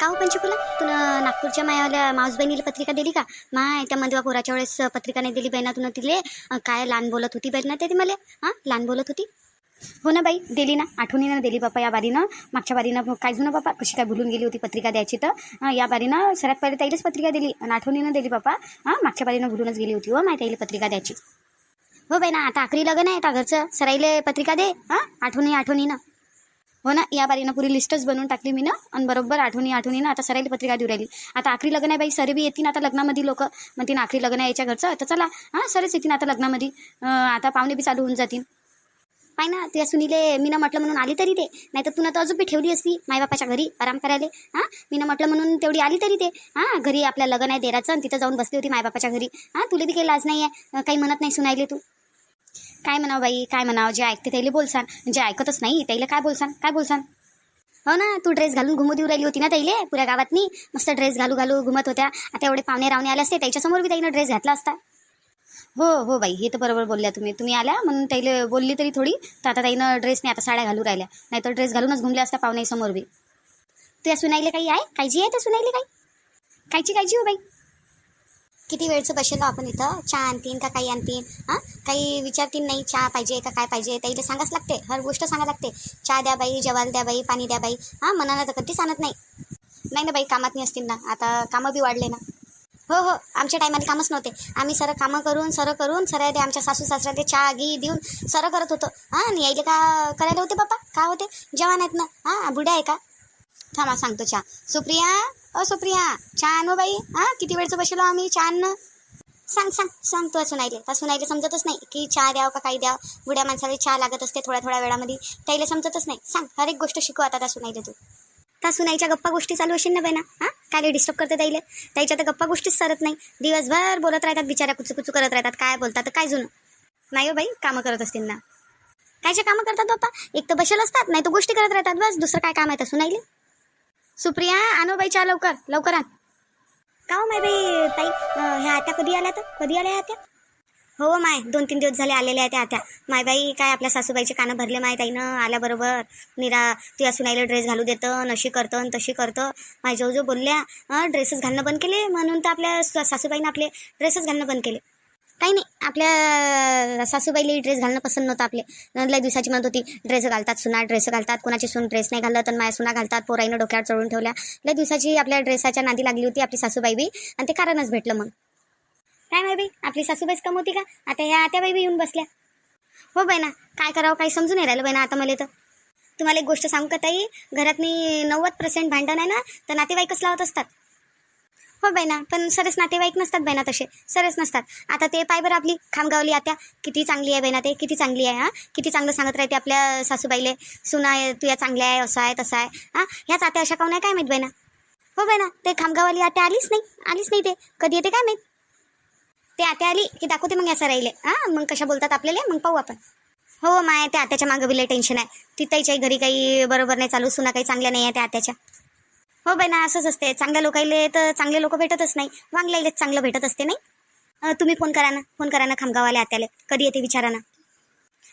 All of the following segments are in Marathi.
का हो पंचकुला? तुला नागपूरच्या मायावाल्या माऊस बहिणीला पत्रिका दिली का? माय त्या मंदिवा पोराच्या वेळेस पत्रिका नाही दिली बहिणा तुला. तिले काय लहान बोलत होती बहिणा ते मला? हां? लहान बोलत होती? हो ना बाई दिली ना. आठवणीनं दिली बापा या बारीनं. मागच्या बारीनं काय जुनं बापा? कशी काय भुलून गेली होती पत्रिका द्यायची तर? या बारीनं सगळ्यात पहिले ताईलाच पत्रिका दिली. आणि आठवणीनं दिली बापा. हां? मागच्या बारीनं भुलूनच गेली होती हो माय ताईला पत्रिका द्यायची. हो बाई ना आता आखरी लग्न आहे आता घरचं. सराईले पत्रिका दे. हां? आठवणी आठवणीनं हो ना? या बारीनं पुरी लिस्टच बनवून टाकली मी ना. आणि बरोबर आठवणी आठवणी ना आता सरायला पत्रिका देऊ राहिली. आता आखरी लग्न आहे बाई सर बी येतील आता लग्नामध्ये लोक. म्हणतील आखरी लग्न आहे याच्या घरचं. तर चला हां सरच येतील आता लग्नामध्ये. आता पाहुणे बी चालू होऊन जातील. पाय ना त्या सुनीले मी ना म्हटलं म्हणून आली तरी ते. नाही तर तुला तर अजून बी ठेवली असती मायबापाच्या घरी आराम करायला. हां? ना म्हटलं म्हणून तेवढी आली तरी ते. हां घरी आपल्या लग्न आहे देराचं. आणि तिथं जाऊन बसली होती मायबापाच्या घरी. हां तुला बी काही लाज नाही आहे काही म्हणत नाही सुनायले तू. काय म्हणावं बाई काय म्हणावं? जे ऐकते त्याला बोलसान. जे ऐकतच नाही त्याला काय बोलसान? काय बोलसान? हो ना तू ड्रेस घालून घुमू देऊ राहिली होती ना त्याईले पुऱ्या गावातनी? मस्त ड्रेस घालू घालू घुमत होत्या. आता एवढे पाहुणे रावणे आले असते त्याच्यासमोर बी त्याईनं ड्रेस घातला असता. हो हो बाई हे तर बरोबर बोलल्या तुम्ही. तुम्ही आल्या म्हणून त्याला बोलली तरी थोडी. तर आता ताईनं ड्रेस नाही आता साड्या घालू राहिल्या. नाहीतर ड्रेस घालूनच घुमल्या असता पाहुण्यासमोर बी. तुझ्या सुनाईले काही आहे? काळजी आहे तर सुनाईले काही? कायची काळजी हो बाई? किती वेळचं बसेलो आपण इथं? चहा आणतीन का काही आणतीन? हां? काही विचारतीन नाही चहा पाहिजे का काय पाहिजे? त्याला सांगाच लागते हर गोष्ट सांगा लागते. चहा द्या बाई जेवायला द्या बाई पाणी द्या बाई. हां मनाला तर कधीच आणत नाही. नाही ना बाई कामात नाही असतील ना. आता कामं बी वाढले ना. हो हो आमच्या टायमाला कामच नव्हते. आम्ही सर कामं करून सर करून सरळ ते आमच्या सासू सासऱ्या ते चहा घी देऊन सरं करत होतो. हां आणि यायला का करायला होते बाप्पा? का होते? जवान आहेत ना. हां बुड्या आहे का? थांबा सांगतो चहा. सुप्रिया? ओ सुप्रिया छान हो बाई. हा किती वेळचं बसलो आम्ही? छान सांग सांग सांग तू असं नाहीले तसं नाहीले समजतच नाही की चहा द्यावं का काही द्यावं? बुड्या माणसाला चहा लागत असते थोड्या थोड्या वेळामध्ये. त्याला समजतच नाही. सांग हर एक गोष्ट शिकू आता त्या सुनाईले तू. त्या सुनाईच्या गप्पा गोष्टी चालू असेल ना बाई हां? काय डिस्टर्ब करते त्याला त्याच्या तर गप्पा गोष्टीच सरत नाही. दिवसभर बोलत राहतात बिचाऱ्या कुचू कुचू करत राहतात. काय बोलतात काय जुनं? नाही हो बाई कामं करत असतील ना. कायचे कामं करतात बाप्पा? एक तर बसेल असतात नाही तर गोष्टी करत राहतात. बस दुसरं काय काम आहे त्या सुनाईले? सुप्रिया आणो बाई चहा लवकर लवकर आण. का हो माय बाई ताई अं, ह्या आत्या कधी आल्या तर? कधी आल्या ह्या आत्या? हो माय दोन तीन दिवस झाले आलेल्या आहेत त्या आत्या. माय बाई काय आपल्या सासूबाईचे कानं भरले माय ताईनं? आल्याबरोबर निरा तुझ्या सुनाईला ड्रेस घालू देतं नशी करतं आणि तशी करतं. माय जो जो बोलल्या ड्रेसेस घालणं बंद केले? म्हणून तर आपल्या सा- सासूबाईनं आपले ड्रेसेस घालणं बंद केले. काही नाही आपल्या सासूबाईला ड्रेस घालणं पसंत नव्हतं आपले. लय दिवसाची म्हणत होती ड्रेस घालतात सुना ड्रेस घालतात कोणाची सून ड्रेस नाही घालत तर माया सुना घालतात पोराईनं डोक्यावर चढून ठेवल्या. लय दिवसाची आपल्या ड्रेसाच्या नादी लागली होती आपली सासूबाई बी आणि ते कारणच भेटलं मग. काय माय बाई आपली सासूबाईच कम होती का? आता ह्या आत्या बी येऊन बसल्या. हो बहिणा काय करावं काही समजून नाही राहिलं बहिणा आता मला तर. तुम्हाला एक गोष्ट सांगू का ताई? घरात मी नव्वद पर्सेंट भांडण आहे ना तर नातेवाईकच लावत असतात. हो बहिणा पण सरस नातेवाईक नसतात बहिणा तसे. सरस नसतात. आता ते पाय बरं आपली खामगावली आत्या. किती चांगली आहे बाई ते किती चांगली आहे हां? किती चांगलं सांगत राहते आपल्या सासूबाईले. सुना आहे या चांगल्या आहे असं आहे तसं आहे हां? ह्याच आत्या अशा काऊन आहे काय माहीत बहिणा हो बाई ते खामगाववाली आत्या आलीच नाही आलीच नाही ते. कधी येते काय माहीत? ते आत्या आली की दाखवते मग असं राहिले हां? मग कशा बोलतात आपल्याला मग पाहू आपण. हो माय त्या आत्याच्या मागं बिले टेन्शन आहे. तिथंही घरी काही बरोबर नाही चालू सुना काही चांगल्या नाही आहे त्या आत्याच्या. हो बाई ना असंच असते चांगल्या लोकांले तर चांगले लोक भेटतच नाही. वांगल्यालेच चांगलं भेटत असते नाही? तुम्ही फोन करा ना. फोन करा ना खामगावाला आत्याले. कधी येते विचारा ना.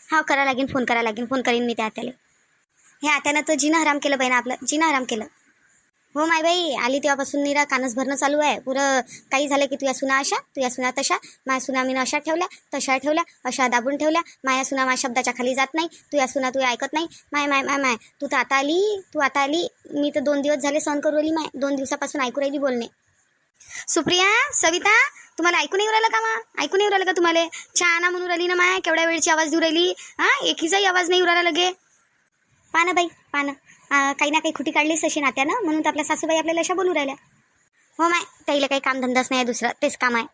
हा करा लागेल फोन करा लागेल फोन करीन मी त्या आत्याले. हे आत्यानं तर जिना हराम केलं बाई ना आपलं. जिना हराम केलं. हो माय बाई आली तेव्हापासून निरा कानच भरणं चालू आहे. पुरं काही झालं की तुया सुना अशा तुया सुना तशा. माया सुना मीनं अशा ठेवल्या तशा ठेवल्या अशा दाबून ठेवल्या. माया सुना माझ्या शब्दाच्या खाली जात नाही तुया सुना तुया ऐकत नाही. माय माय माय माय तू तर आता आली तू आता आली. मी तर दोन दिवस झाले सहन करू राहिली माय. दोन दिवसापासून ऐकू राहिली बोलणे. सुप्रिया सविता तुम्हाला ऐकून येऊ राहिलं का मा ऐकून येऊ राहिलं का तुम्हाला? चहा म्हणून राहिली ना माय केवढ्या वेळची आवाज देऊ राहिली? हां एकीचाही आवाज नाही येऊ राहिला लगे. पानं बाई पानं. काही ना काही खुटी काढलीच अशी नात्यानं म्हणून तर आपल्या सासूबाई आपल्याला अशा बोलू राहिल्या. हो माय ताईला काही कामधंदाच नाही आहे दुसरं तेच काम आहे.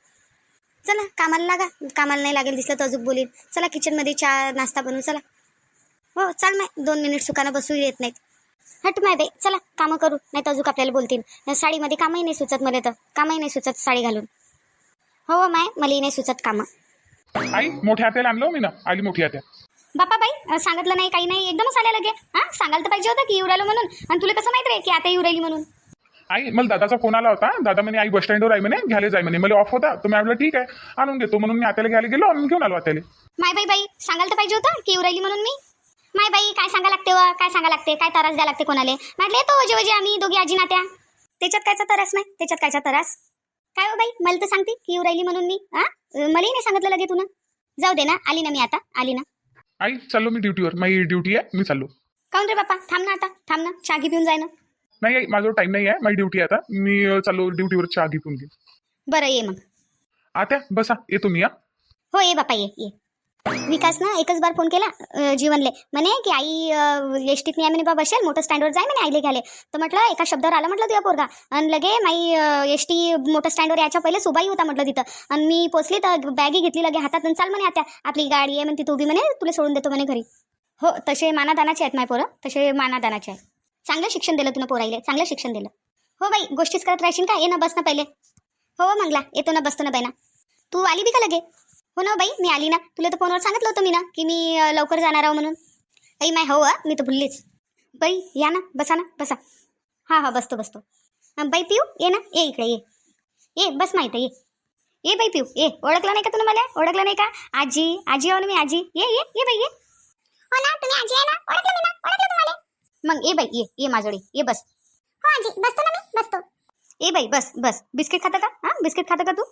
चला कामाला लागा. कामाला नाही लागेल दिसलं तर अजून बोलीन. चला किचनमध्ये चहा नाश्ता बनवू चला. हो चाल माय दोन मिनिट सुकानं बसू येत नाहीत. हट माय बाई चला कामं करू नाही तर अजून आपल्याला बोलतील. साडीमध्ये कामही नाही सुचत मला तर कामही नाही सुचत साडी घालून. हो हो माय मलाही नाही सुचत कामं. आई मोठ्या हात्याला आणलो मी ना आली मोठी हात्या बापा बाई सांगितलं नाही काही नाही एकदमच आल्या लगे. हां सांगायला तर पाहिजे होतं की येऊ राहिलं म्हणून. आणि तुला कसं माहीत रे की आता येऊ राहिली म्हणून? आई मला दादाचा फोन आला होता. दादा म्हणे आई बस स्टँडवर आहे म्हणे घ्यायला जाय म्हणे. मला ऑफ होता. तर मी आपलं ठीक आहे आणून देतो. म्हणून मी आत्याला घ्यायला गेलो आणि घेऊन आलो आत्याला. माय बाई बाई सांगायला तर पाहिजे होतं की येऊ राहिली म्हणून मी? माय बाई काय सांगा लागते व? काय सांगा लागते? काय त्रास द्या लागते कोणाले? म्हटले तो वजे वजे आम्ही दोघी आजी नात्या. त्याच्यात कायचा तरास नाही त्याच्यात कायचा तरास? काय हो बाई मला तर सांगते की येऊ राहिली म्हणून मी. हा? मलाही नाही सांगितलं लगे तुला जाऊ दे ना आली ना मी आता आली ना. आई चाललो मी ड्युटीवर. माझी ड्युटी आहे मी चाललो. काऊन रे बाप्पा? थांब ना आता थांब ना. चहा घे पिऊन जाय ना. नाही आई माझा टाईम नाही आहे माझी ड्युटी आहे आता. मी अं, चाललो ड्युटीवर चहा घेऊन घे बरं ये मग. आत्या बसा. येतो मी या हो ये बापा ये ये. विकास ना एकच बार फोन केला जीवनले. म्हणे की आई एस नाही म्हणे बा बसेल मोठं स्टँडवर जाय म्हणे आईले घ्याले तर म्हटलं एका शब्दावर आला म्हटलं तुझ्या पोरगा? आणि लगे माई एस टी मोठं स्टँडवर याच्या पहिले सुबाई होता म्हटलं तिथं. आणि मी पोचली तर बॅगी घेतली लगे हातात आणि चाल म्हणे आता आपली गाडी आहे म्हणते तू बी म्हणे तुला सोडून देतो म्हणे घरी. हो तसे मानादानाचे आहेत माय पोरं तसे मानादानाचे आहेत. चांगलं शिक्षण दिलं तुला पोराईले चांगलं शिक्षण दिलं. हो बाई गोष्टीच करत राहशील का? ये ना बस ना पहिले. हो मंगला येतो ना बसतो ना बाई ना. तू आली बी का लगे? हो ना बाई मी आली ना. तुला तर फोनवर सांगितलं होतं मी ना की मी अं, लवकर जाणार आहो म्हणून. बाई माय हो अं, मी तर भुललीच. बाई या ना बसा ना बसा. हां हां बसतो बसतो. अं, बाई पिऊ ये ना ये इकडे ये. ये बस माहिती ये. ये बाई पिऊ ये. ओळखलं नाही का तुला मला? ओळखलं नाही का? आजी आजी आहो ना मी आजी. ये ये ये बाई ये. हो ना तुम्ही आजी आहे ना? ओळखलं मी ना? ओळखलं तुम्हाला? मग ये बाई ये ये माझ्याकडे ये बस. हो आजी बसतो ना मी बसतो. ए बाई बस बस. बिस्किट खाता का? हां बिस्किट खाता का तू?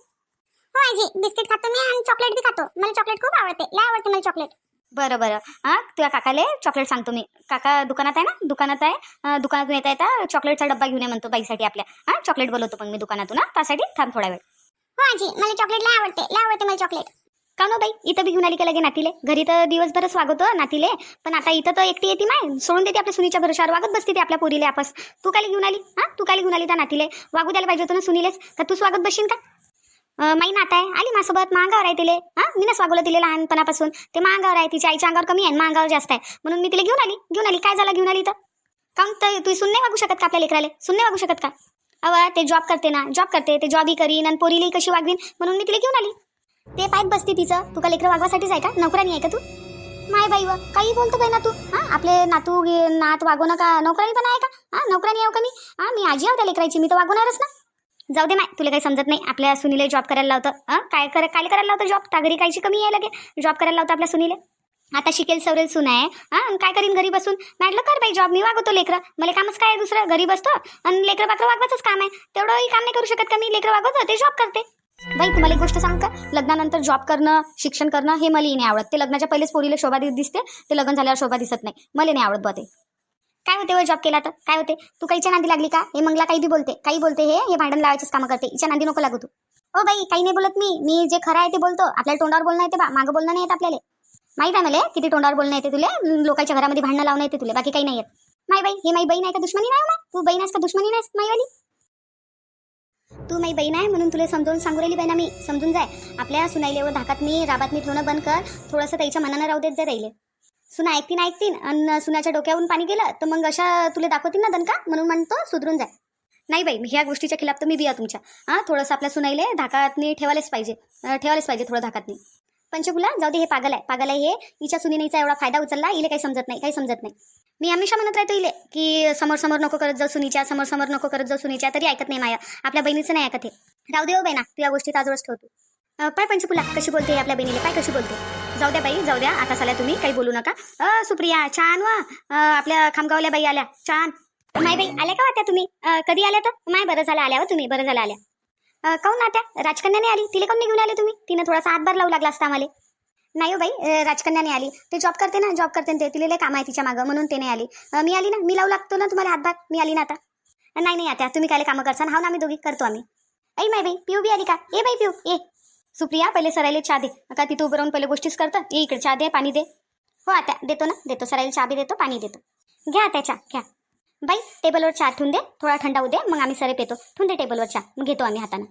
हो आजी. बिस्किट खातो मी आणि चॉकलेट बी खातो. मला चॉकलेट खूप आवडते. लय आवडते मला चॉकलेट बरं बरं. हां तुझ्या काकाले चॉकलेट सांगतो मी. काका दुकानात आहे ना? दुकानात आहे. दुकानातून येता येता. चॉकलेटचा डब्बा घेऊन ये म्हणतो बाईसाठी आपल्या. हां चॉकलेट बोलवतो पण मी दुकानातून. हां त्यासाठी थांब थोडा वेळ. हो आजी. मला चॉकलेट लय आवडते. लय आवडते मला चॉकलेट का नो बाई? इथं बी घेऊन आली का लगे नातीले? घरी तर दिवसभरच वागवतो नातीले. पण आता इथं तर एकटी येते माय. सोडून देते आपल्या सुनीच्या भरोशावर वागत बसते ते आपल्या पोरीले आपस. तू काली घेऊन आली? हां तू काली घेऊन आली त्या नातीले? वागू द्यायला पाहिजे होतं ना सुनीलेच? का तू स्वागत बसशील का? माई नात आहे आली माझ्यासोबत मांगावर आहे तिले. हां मी ना स्वागवलं तिले लहानपणापासून. ते मांगावर आहे तिच्या आईच्या अंगावर कमी आहे आणि मांगावर जास्त आहे. म्हणून मी तिला घेऊन आली घेऊन आली. काय झालं घेऊन आली तर? काम तर तू सुन नाही वागू शकत का आपल्या लेकराले? सुन नाही वागू शकत का? अव ते जॉब करते ना जॉब करते. ते जॉबही करीन आणि पोरीलाही कशी वागवीन? म्हणून मी तिला घेऊन आली. ते पायत बसते तिचं. तुका लेकरं वागवासाठीच आहे का? नोकरानी आहे का तू? माय बाई व काही बोलतो बाई ना तू हां आपले नातू नात वागवणं का नोकरानी पण आहे का? हां नोकरानी आहे हो का मी? हां मी आजी आहो त्या लेकराची. मी तर वागवणारच ना. जाऊ दे माय तुला काही समजत नाही. आपल्या सुनीले जॉब करायला लावतं. हां काय कर काय करायला लावतं जॉब त्या घरी कायची कमी आहे लगे? जॉब करायला लावतं आपल्या सुनीले आता शिकेल सवरेल सुन आहे. हां काय करीन घरी बसून? म्हटलं कर बाई जॉब मी वागवतो लेकरं. मला कामच काय दुसरं? घरी बसतो. आणि लेकरं पात्र वागवायचंच काम आहे. तेवढंही काम नाही करू शकत का मी? लेकरं वागवतो ते जॉब करते. बाई तुम्हाला एक गोष्ट सांग का? लग्नानंतर जॉब करणं शिक्षण करणं हे मला नाही आवडत. ते लग्नाच्या पहिलेच पोरीला शोभा दिसते. ते लग्न झाल्यावर शोभा दिसत नाही. मला नाही आवडत बा ते. काय होते हो व जॉब केला तर? काय होते? तू काहीच्या नांदी लागली का? हे मंगला काही बी बोलते. काही बोलते हे हे भांडण लावायचेच कामं करते. हिच्या नांदी नको लागू तू. ओ बाई काही नाही बोलत मी. मी जे खरं आहे ते बोलतो. आपल्याला तोंडावर बोलणं येते बा. मागं बोलणं नाही येत आपल्याला. माहीत आहे मला? किती तोंडावर बोलणं येते तुले? लोकांच्या घरामध्ये भांडणं लावणं येते तुले. बाकी काही नाही येत. माय बाई हे माई बहीण आहे का दुश्मनी नाही हो मग तू बहीण आहेस का दुश्मनी नाहीस माईवाली? तू माई बहीण आहे म्हणून तुला समजावून सांगू राहिली बहिणा मी. समजून जाय. आपल्या सुनाईले व धाकात मी राबात मी ठेवणं बंद कर. थोडंसं त्याच्या मनानं राहू देत जाय राहिले सुना ऐकतीन ऐकतीन. आणि सुनाच्या डोक्यावरून पाणी गेलं तर मग अशा तुला दाखवतील ना दणका? म्हणून म्हणतो सुधरून जाय नाही बाई ह्या गोष्टीच्या खिलाफ तर मी बिया तुमच्या. हां थोडंसं आपल्या सुनाईले धाकातनी ठेवायलाच पाहिजे. ठेवायलाच पाहिजे थोडं धाकातनी. पंचकुला जाऊ दे हे पागल आहे. पागल आहे हे. हिच्या सुनीचा एवढा फायदा उचलला इले काही समजत नाही काही समजत नाही. मी हमेशा म्हणत राहतो इले की समोर समोर नको करत जाऊ सुनीच्या समोर समोर नको करत जाऊ सुनीच्या तरी ऐकत नाही माया. आपल्या बहिणीचं नाही ऐकत हे. जाऊ दे हो ना तू या गोष्टी ताजवळच ठेवतो पाय पंचकुला कशी बोलते आपल्या बहिणीला? पाय कशी बोलते? जाऊ द्या बाई जाऊ द्या. आता साल्या तुम्ही काही बोलू नका. अ सुप्रिया छान वा. अं, आपल्या खामगावल्या बाई आल्या. छान. माय बाई आल्या का वाट्या तुम्ही? कधी आल्या तर? माय बरं झालं आल्या हो तुम्ही. बरं झालं आल्या. काऊन काहून आता राजकन्याने आली. तिला काऊन घेऊन आले तुम्ही? तिने थोडासा हातभार लावू लागला असता आम्हाला. नाही हो बाई राजकन्याने आली. ते जॉब करते ना जॉब करते ना ते तिला लय काम आहे तिच्या मागं म्हणून ते नाही आली. मी आली ना? मी लावू लागतो ना तुम्हाला हातभार? मी आली ना आता? नाही नाही आता तुम्ही काय कामं करसान? हा ना आम्ही दोघी करतो आम्ही. ऐ माय बाई पिऊ बी आली का? ए बाई पिऊ ए. सुप्रिया पहिले सरायला चहा दे. का तिथं उभं राहून पहिले गोष्टीच करतं. ये इकडे चहा दे पाणी दे. हो आता देतो ना. देतो सरायला चहा बी देतो पाणी देतो. घ्या आता चहा घ्या. बाई टेबलवर चहा ठेवून दे. थोडा थंडा होऊ दे मग आम्ही सरे पेतो ठेवून दे टेबलवर चहा. मग घेतो आम्ही हातानं.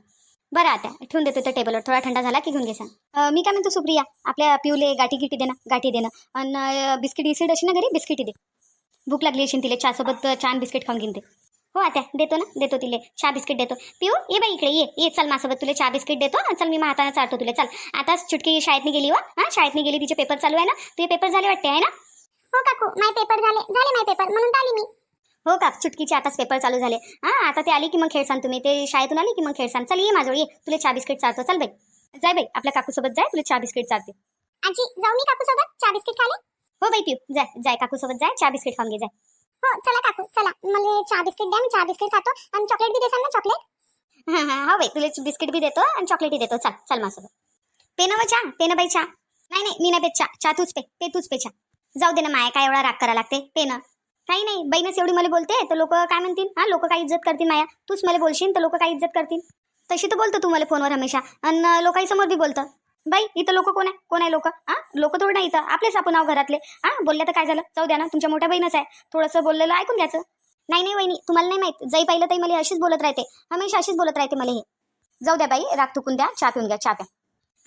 बरं आता ठेवून देतो त्या टेबलवर. थोडा थंडा झाला की घेऊन घे सांग मी काय म्हणतो सुप्रिया आपल्या पिवले गाठी गिटी देणं गाठी देणं. आणि बिस्किट बिस्किट अशी ना घरी बिस्किटी दे. भूक लागली असेल तिले चहासोबत छान बिस्किट खाऊन घेऊन दे. हो आता देतो ना देतो तिले. चहा बिस्किट देतो. पिऊ ये बाई इकडे ये ये चल माझ्यासोबत तुला चहा बिस्किट देतो. आणि चल मी हाताने चालतो तुला चल. आता चुटकी शाळेतनी गेली वा हां शाळेतनी गेली तिचे पेपर चालू आहे ना. तुझे पेपर झाले वाटते आहे ना? हो काकू माय पेपर झाले. झाले माय पेपर म्हणून आली मी. हो का? चुटकीचे आताच पेपर चालू झाले. हां आता ते आली की मग खेळसान तुम्ही. ते शाळेतून आली की मग खेळसान. चल ये माझ्यावर ये. तुला चहा बिस्किट चालतो चल बाई. जाय बाई आपल्या काकूसोबत जाय. तुला चहा बिस्किट चालते आजी जाऊ मी काकू सोबत चहा बिस्किट खाले? हो बाई पिऊ. जाय जाय काकूसोबत. जाय चहा बिस्किट खाऊन घे जाय. हो चला काकू चला. मला चहा बिस्किट द्या मी चहा बिस्किट खातो. आणि चॉकलेट बी देसाल ना चॉकलेट हा हा हो बाई तुला बिस्किट बी देतो आणि चॉकलेटही देतो. चल चल माझ्यासोबत पे ना चहा पे ना बाई चहा. नाही नाही मी नाही चहा. चहा तूच पे पे तूच पे चहा. जाऊ दे ना माया काय एवढा राग करा लागते. पे ना. काही नाही बहीणच एवढी मला बोलते तर लोक काय म्हणतील? हा लोक काय इज्जत करतील माया? तूच मला बोलशील तर लोक काय इज्जत करतील? तशी तर बोलतो तू मला फोनवर हमेशा. आणि लोकांसमोर बी बोलतं. बाई इथं लोक कोण आहे? कोण आहे लोक? हा लोक थोडं नाही इथं. आपलेच आपण नाव घरातले. हा बोलल्या तर काय झालं? जाऊ द्या ना तुमच्या मोठ्या बहीणच आहे. थोडंसं बोललेलं ऐकून घ्यायचं. नाही नाही वहिनी तुम्हाला नाही माहीत. जाई पाहिलं ताई मला अशीच बोलत राहते. हमेशा अशीच बोलत राहते मला हे. जाऊ द्या बाई राग तुकून द्या. चहा पिऊन घ्या चहा प्या.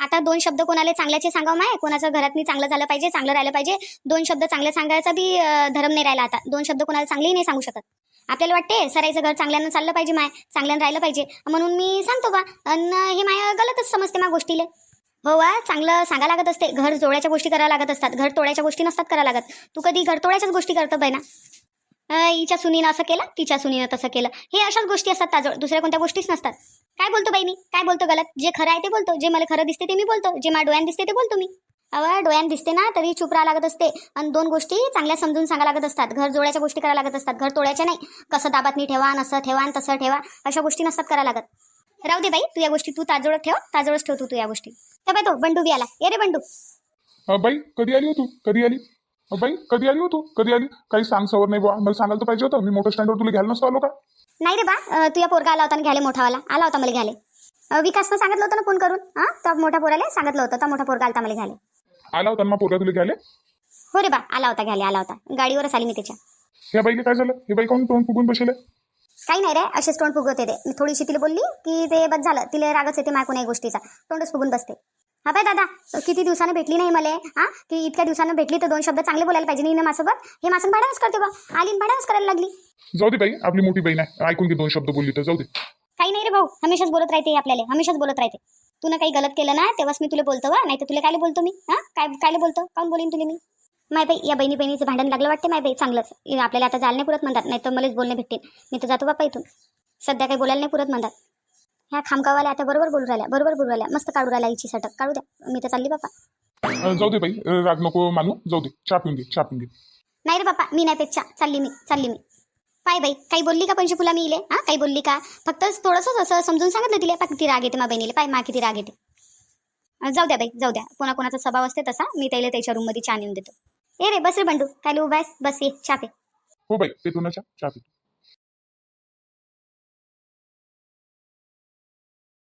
आता दोन शब्द कोणाला चांगल्याचे सांगावं माय? कोणाचं घरात मी चांगलं झालं पाहिजे चांगलं राहिलं पाहिजे. दोन शब्द चांगले सांगायचा बी धर्म नाही राहिला आता. दोन शब्द कोणाला चांगलेही नाही सांगू शकत. आपल्याला वाटते सरायचं घर चांगल्यानं चाललं पाहिजे माय. चांगल्यानं राहिलं पाहिजे. म्हणून मी सांगतो बा अन हे माय गलतच समजते मा गोष्टीला. हो वा चांगलं सांगा लागत असते. घर जोड्याच्या गोष्टी करायला लागत असतात. घर तोड्याच्या गोष्टी नसतात करायला लागत. तू कधी घर तोड्याच्याच गोष्टी करतो बाय ना हिच्या सुनीनं असं केलं तिच्या सुनीनं तसं केलं. हे अशाच गोष्टी असतात ताजवळ दुसऱ्या कोणत्या गोष्टीच नसतात. काय बोलतो बाई मी काय बोलतो गलत? जे खरं आहे ते बोलतो. जे मला खरं दिसते ते मी बोलतो. जे मला डोळ्यान दिसते ते बोलतो मी. अव डोळ्यान दिसते ना तरी चुप राहा लागत असते. आणि दोन गोष्टी चांगल्या समजून सांगा लागत असतात. घर जोड्याच्या गोष्टी करायला लागत असतात. घर तोड्याच्या नाही. कसं दाबातनी ठेवा नसं ठेवा तसं ठेवा अशा गोष्टी नसतात करायला लागत. राहू दे बाई तू या गोष्टी तू ताजवळत ठेव. ताजवळच ठेव तू तू या गोष्टी. तर बाई तो बंडू बी आला. ये रे बंडू. अ, बाई कधी आली हो तू? कधी आली? अ, बाई कधी आली हो तू? कधी आली? काही सांग सवर नाही बुवा. मला सांगायला तर पाहिजे होतं. मी मोठं स्टँडवर तुला घ्यायला नसतो आलो का? नाही रे बा. अं, तू या पोरगा आला होता ना घ्याले मोठावाला आला होता मला घ्याले अं, विकासनं सांगितलं होतं ना फोन करून? हां त्या मोठ्या पोराला सांगितलं होतं. मोठा पोरगा आलता मला घ्याले आला होता ना मग पोरगा तुला घ्यायला? हो रे बा. आला होता घ्याले आला होता. गाडीवरच आली मी त्याच्या. ह्या बाईला काय झालं? हे बाई कोण तोंड फुगून बसले? काही नाही रे. असेच तोंड फुगवते ते. मी थोडीशी तिला बोलली की ते बस झालं. तिला रागच येते माय कोणाही गोष्टीचा. तोंडच फुगून बसते. हा बाय दादा किती दिवसानं भेटली नाही मला हा? की इतक्या दिवसानं भेटली तर दोन शब्द चांगले बोलायला पाहिजे नाही ना माझ्यासोबत? हे माझं भाड्यानच करते बा. आली भाड्यानच करायला लागली. जाऊ दे बाई आपली मोठी बहीण आहे. ऐकून घे दोन शब्द बोलली तर जाऊ दे. काही नाही रे भाऊ हमेशाच बोलत राहते आपल्याला हमेशाच बोलत राहते. तू ना काही गलत केलं ना तेव्हाच मी तुला बोलतो वा नाही तर तुला काय बोलतो मी हा? काय काय बोलतो? काऊन बोलीन तुला मी? माय बाई या बहिणी बहिणीचं भांडण लागलं वाटते माय बाई चांगलंच. आपल्याला आता जायला नाही पुरत म्हणतात नाही तर मलाच बोलणे भेटतील. मी तर जातो बाप्पा इथून. सध्या काही बोलायला नाही पुरत म्हणतात. ह्या खामगावाल्या आता बरोबर बोलू राहिल्या बरोबर बोलू राहिल्या. मस्त काढू राहिल्या हिची सटक काढू द्या. मी तर चालली बाप्पा अ, जाऊ दे बाई. अ, राग नको मानू. जाऊ दे. चहा पिऊन घे चहा पिऊन घे. नाही रे बाप्पा मी नाही पेक्षा चालली मी चालली मी. पाय बाई काही बोलली का पंचफुला मी इले? हा काही बोलली का? फक्त थोडंसं असं समजून सांगितलं तिला पा किती राग येते मा बहिणीला? पाय मा किती राग येते? अं, जाऊ द्या बाई जाऊ द्या. कोणाकोणाचा स्वभाव असते तसा. मी त्याला त्याच्या रूममध्ये चहा नेऊन देतो. ए रे बस रे बंडू. काय उभा आहेस? बस ये चहा पे. हो बाई ते तू ना चहा. चहा पितो.